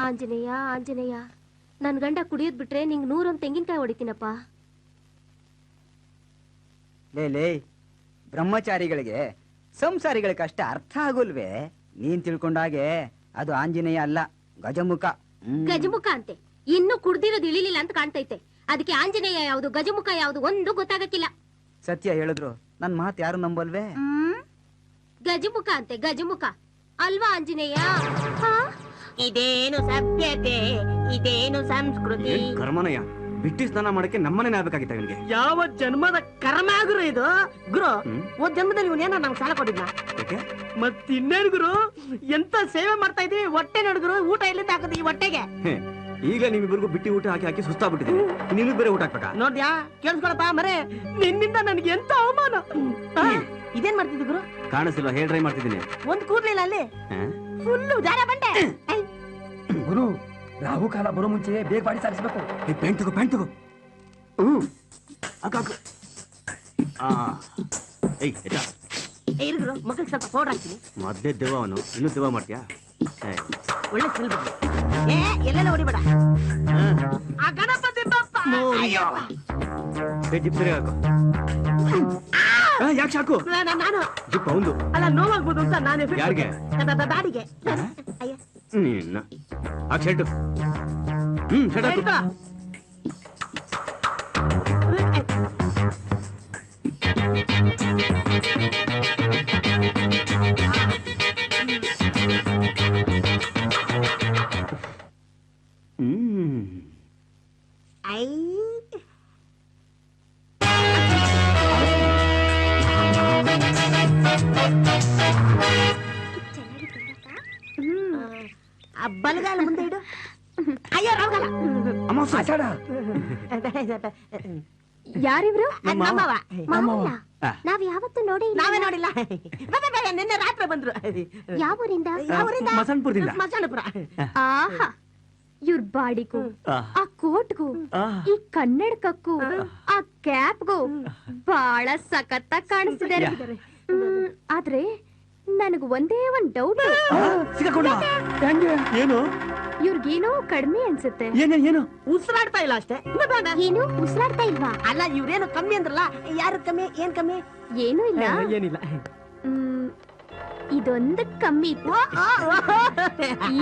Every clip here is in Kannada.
ಆಂಜನೇಯ ಆಂಜನೇಯ ನನ್ನ ಗಂಡ ಕುಡಿಯೋದ್ ಬಿಟ್ರೆ ನಿಂಗ್ ನೂರೊಂದ್ ತೆಂಗಿನಕಾಯಿ ಹೊಡಿತೀನಪ್ಪ. ಲೇ ಲೇ ಬ್ರಹ್ಮಚಾರಿಗಳಿಗೆ ಸಂಸಾರಿಗಳ ಕಷ್ಟ ಅರ್ಥ ಆಗೋಲ್ವೇ? ನೀನ್ ತಿಳ್ಕೊಂಡಾಗೆ ಅದು ಆಂಜನೇಯ ಅಲ್ಲ ಗಜಮುಖ. ಹ್ಮ್. ಗಜಮುಖ ಅಂತೆ. ಇನ್ನು ಕುಡ್ದಿರೋದು ಇಳಿಲಿಲ್ಲ ಅಂತ ಕಾಣ್ತೈತೆ. ಅದಕ್ಕೆ ಆಂಜನೇಯ ಯಾವ್ದು ಗಜಮುಖ ಯಾವ್ದು ಒಂದು ಗೊತ್ತಾಗಕ್ಕಿಲ್ಲ. ಸತ್ಯ ಹೇಳಿದ್ರು. ನನ್ ಮಾತು ಯಾರು ನಂಬಲ್ವೇ? ಗಜಮುಖ ಅಂತೆ ಗಜಮುಖ. ಅಲ್ವಾ ಆಂಜನೇಯ? ಹಾ? ಇದೇನು ಸಭ್ಯತೆ ಇದೇನು ಸಂಸ್ಕೃತಿ? ಕರ್ಮನಯ್ಯ? ಬಿಟ್ಟಿ ಸ್ನಾನ ಮಾಡಕ್ಕೆ ನಮ್ಮನೆ ಆಗ್ಬೇಕಾಗಿತ್ತ ಇವನಿಗೆ ಯಾವ ಜನ್ಮದ ಕರ್ಮ ಗುರು ಇದು? ಗುರು. ಒಂದ್ ಜನ್ಮದಲ್ಲಿ ಇವನೇನ ನಮ್ಗೆ ಸಾಲ ಕೊಟ್ಟಿದ್ನ? ಮತ್ತಿನ್ನೇನು ಮತ್ ಇನ್ನೇನ್ ಗುರು? ಎಂತ ಸೇವೆ ಮಾಡ್ತಾ ಇದೀವಿ ಹೊಟ್ಟೆ ನೋಡಿದ್ರು ಊಟ ಎಲ್ಲಿಂದ ಹಾಕುದು ಈ ಹೊಟ್ಟೆಗೆ? ಈಗ ನೀವಿಬ್ಬರಿಗೂ ಬಿಟ್ಟಿ ಊಟ ಹಾಕಿ ಹಾಕಿ ಸುಸ್ತಾಗ್ಬಿಟ್ಟಿದೆ. ನೀನು ಬೇರೆ ಊಟ ಹಾಕ್ಬೇಕಾ? ನೋಡ್ಯಾ ಕೇಳಿಸ್ಕೊಳಪ್ಪ ಮರೆ. ನಿನ್ನಿಂದ ನನಗೆ ಎಂತ ಅವಮಾನ? ಇದೇನ್ ಮಾಡ್ತಿದ್ದು ಗುರು? ಕಾಣಿಸಿಲ್ವಾ ಹೇರ್ ಡ್ರೈ ಮಾಡ್ತಿದ್ದೀನಿ. ಒಂದ್ ಕೂದ್ಲಿಲ್ಲ ಅಲ್ಲಿ? ಹಾ? ಫುಲ್ಲು ದಾರ ಬಂಡೆ ಗುರು ರಾಹು ಕಾಲ ಬರೋ ಮುಂಚೆ ಬೇಗ ಬಾಡಿ ಸಾರಿಸ್ಬೇಕು. ಏ ಪ್ಯಾಂಟ್ ತಗೋ ಪ್ಯಾಂಟ್ ತಗೋ. ಹ್ಮ್ ಅಕ್ಕ ಅಕ್ಕ ಆ. ಏಯ್ ಎದ್ದ. ಏ, ಇರು ಗುರು ಮಕ್ಕಳಿಗೆ ಸ್ವಲ್ಪ ಪೌಡರ್ ಹಾಕ್ತೀನಿ. ಮೊದಲೇ ದೆವ್ವ ಅವನು ಇನ್ನೂ ದೆವ್ವ ಮಾಡ್ತೀಯಾ? ಏ, ಒಳ್ಳೆ ಸಿಲ್ ಬರ್ತದೆ ಏ ಎಲ್ಲೆಲ್ಲ ಹೊಡಿಬೇಡ. ಆ ಗಣಪತಿ ಬಪ್ಪ. ಅಯ್ಯೋ. ಏ ಜಿಪ್ ಸರಿ ಹಾಕು. ಯಾಕೆ ಸಾಕು? ನಾನು- ನಾನು. ಜಿಪ್ ಅವಂದು ಅಲ್ಲ ನೋವಾಗ್ಬೋದು ಅಂತ ನಾನು ಯಾರಿಗೆ? ದಾಡಿಗೆ. ನಿನ್ನ ಹಾಕ್ ಶರ್ಟ್. ಹ್ಮ್ ಶರ್ಟ್ ಹಾಕು. ಆಷಾಢ ಯಾರಿವ್ರು? ನಮ್ಮ ಮಾವ. ನಮ್ಮವ ಮಾವಯ್ಯ ನಾವ್ ಯಾವತ್ತೂ ನೋಡಿ ನಾವೇ ನೋಡಿಲ್ಲ. ನಿನ್ನೆ ರಾತ್ರಿ ಬಂದ್ರು. ಯಾವೂರಿಂದ? ಯಾವೂರಿಂದ? ಮಸನ್ಪುರದಿಂದ. ಮಸಣಪುರ ಆಹಾ. ಇವ್ರ ಬಾಡಿಗೂ ಆ, ಕೋಟ್ಗೂ ಈ ಕನ್ನಡಕಕ್ಕೂ ಆ ಕ್ಯಾಪ್ಗೂ ಬಹಳ ಸಖತ್ತಾಗಿ ಕಾಣಿಸ್ತಿದ್ದಾರೆ ಆದ್ರೆ ನನಗ್ ಒಂದೇ ಒಂದ್ ಡೌಟ್? ಏನು? ಇವ್ರಿಗೇನೋ ಕಡಿಮೆ ಅನ್ಸುತ್ತೆ. ಏನು ಏನು? ಉಸಿರಾಡ್ತಾ ಇಲ್ಲ ಅಷ್ಟೇ. ಏನು? ಉಸಿರಾಡ್ತಾ ಇಲ್ವಾ? ಅಲ್ಲ ಇವ್ರೇನು ಕಮ್ಮಿ ಅಂದ್ರಲ್ಲ? ಯಾರು ಕಮ್ಮಿ? ಏನ್ ಕಮ್ಮಿ? ಏನೂ ಇಲ್ಲ. ಏನಿಲ್ಲ. ಹ್ಮ್, ಇದೊಂದು ಕಮ್ಮಿ ಇತ್ತು.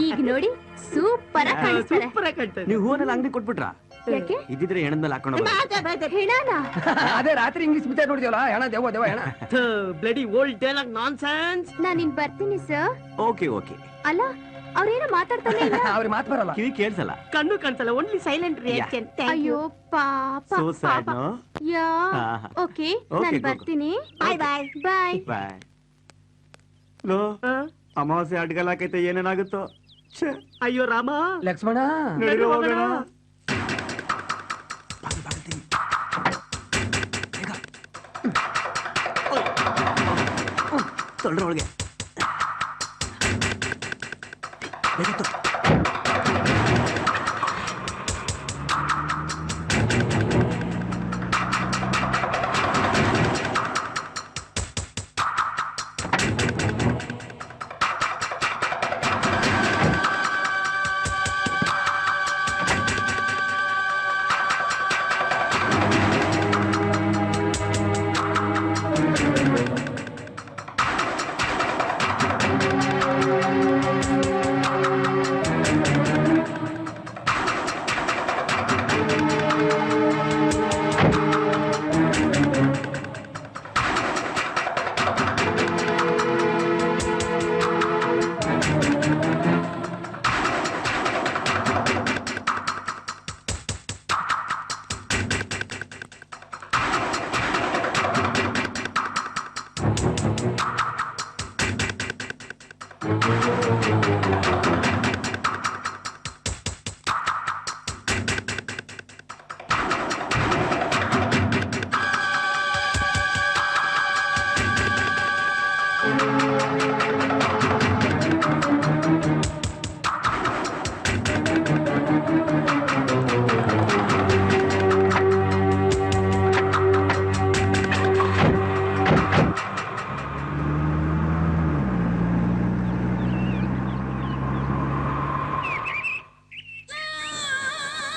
ಈಗ ನೋಡಿ ಸೂಪರ್ ಆಗಿ ಕಾಣಿಸ್ತಾರೆ. ಸೂಪರ್ ಕಟ್ಟ ನೀವು ಹೂವನ್ನೆಲ್ಲ ಅಂಗಡಿ ಕೊಟ್ಬಿಟ್ರ? ಯಾಕೆ? ಇದ್ದಿದ್ರೆ ಹೆಣದ ಮೇಲೆ ಹಾಕೊಂಡು. ಹೆಣಾನ? ಅದೇ ರಾತ್ರಿ ಇಂಗ್ಲಿಷ್ ಪಿಕ್ಚರ್ ನೋಡಿದ್ಯವಲ್ಲ ಹೆಣ ದೇವ ದೇವ ಹೆಣ. Bloody old dialogue nonsense ನಾನಿನ್ ಬರ್ತೀನಿ ಸರ್ ಓಕೆ ಓಕೆ ಅಲ್ಲ ಅವ್ರೇನೋ ಮಾತಾಡ್ತಾನೆ ಇಲ್ಲ? ಅವ್ರಿಗೆ ಮಾತು ಬರಲ್ಲ. ಕಿವಿ ಕೇಳ್ಸಲ್ಲ. ಕಣ್ಣು ಕಾಣಿಸಲ್ಲ ಓನ್ಲಿ ಸೈಲೆಂಟ್ ರಿಯಾಕ್ಷನ್ ಅಯ್ಯೋ ಪಾಪ ಪಾಪ. ಯಾ. ಆಹಾ. ಓಕೆ Okay, ನಾನ್ go, go. ಬರ್ತೀನಿ. ಬಾಯ್ ಬಾಯ್ ಬಾಯ್ ಬಾಯ್ ಲೋ ಅಮಾವಾಸ್ಯೆ ಅಡ್ಗಲ್ ಹಾಕೈತೆ ಏನೇನಾಗುತ್ತೋ? ಛೆ, ಅಯ್ಯೋ ರಾಮ. ಲಕ್ಷ್ಮಣ. ನಡೀರಿ ಹೋಗೋಣ. ತೊಳ್ರ ಒಳಗೆ ಬೇಗ ತೊ-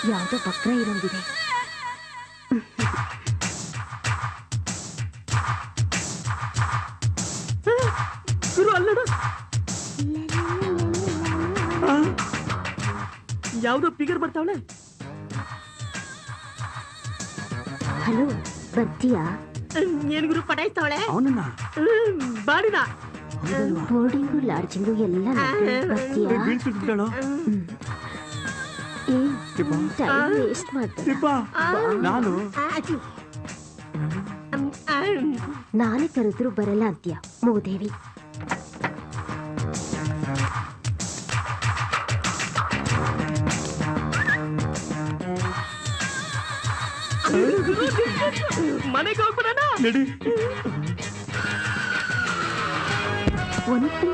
ಯಾವ್ದೋ ಬಕ್ರ ಇರೋಂಗಿದೆ. ಯಾವುದೋ ಫಿಗರ್ ಬರ್ತಾವಳೆ? ಹಲೋ ಬರ್ತೀಯಾ? ಏನ್ ಗುರು ಪಟಾಯಿಸ್ತಾವಳೆ ಅವನನ್ನ? ಬಾಡಿನ. ಬೋರ್ಡಿಂಗು ಲಾಡ್ಜಿಂಗು ಎಲ್ಲ. ಬರ್ತೀಯಾ? ಏ ಟೈಮ್ ವೇಸ್ಟ್ ನಾನು? ನಾನೇ ಕರೆದ್ರು ಬರಲ್ಲ ಅಂತೀಯ ಮೂದೇವಿ. ಮನೆಗೆ ಹೋಗ್ಬಿಡಣ? ನಡಿ.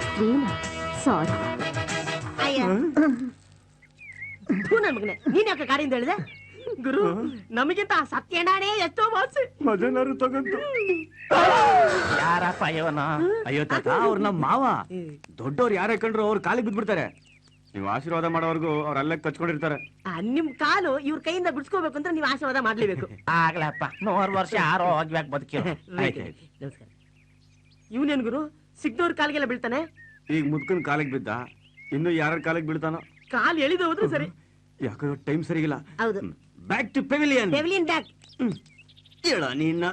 ಸ್ತ್ರೀನ ಸಾರಿ ನನ್ ಮಗನೆ. ನೀನ್ ಯಾಕೆ ಹೇಳಿದೆ? ಗುರು ನಮಗಿಂತ ಸತ್ಯನಾಣೆ ಎಷ್ಟೋ ಮಾಸು ಮಜನಾರು ತಗಂತು. ಯಾರಪ್ಪ ಅಯ್ಯವನ ಅಯ್ಯೋ ತಾತ ಅವ್ರ ನಮ್ಮ ಮಾವ. ದೊಡ್ಡವ್ರು ಯಾರೇ ಕಂಡ್ರು ಅವ್ರ ಕಾಲಿಗೆ ಬಿದ್ಬಿಡ್ತಾರೆ ನೀವು ಆಶೀರ್ವಾದ ಮಾಡೋವರೆಗೂ ಅವ್ರ ಅಲ್ಲೇ ಕಚ್ಕೊಂಡಿರ್ತಾರೆ. ಆ, ನಿಮ್ ಕಾಲು ಇವ್ರ ಕೈಯಿಂದ ಬಿಡಿಸ್ಕೋಬೇಕು ಅಂದ್ರೆ ನೀವು ಆಶೀರ್ವಾದ ಮಾಡ್ಲೇಬೇಕು. ಆಗ್ಲಪ್ಪ ನೂರ್ ವರ್ಷ ಆರೋಗ್ಯವಾಗಿ ಬದುಕಿ ಆಯ್ತ್ ಆಯ್ತ್. ನಮಸ್ಕಾರ. ಇವನೇನ್ ಗುರು ಸಿಗ್ದವ್ರ ಕಾಲಿಗೆಲ್ಲ ಬೀಳ್ತಾನೆ? ಈಗ ಮುದ್ಕನ್ ಕಾಲಿಗೆ ಬಿದ್ದ ಇನ್ನು ಯಾರ ಕಾಲಿಗೆ ಬೀಳ್ತಾನೋ? ಕಾಲ್ ಎಳಿದ ಹೋದ್ರೆ ಸರಿ. ಯಾಕೋ ಟೈಮ್ ಸರಿಗಿಲ್ಲ. ಹೌದು. Back to pavilion pavilion back ಹೇಳ ನಿನ್ನ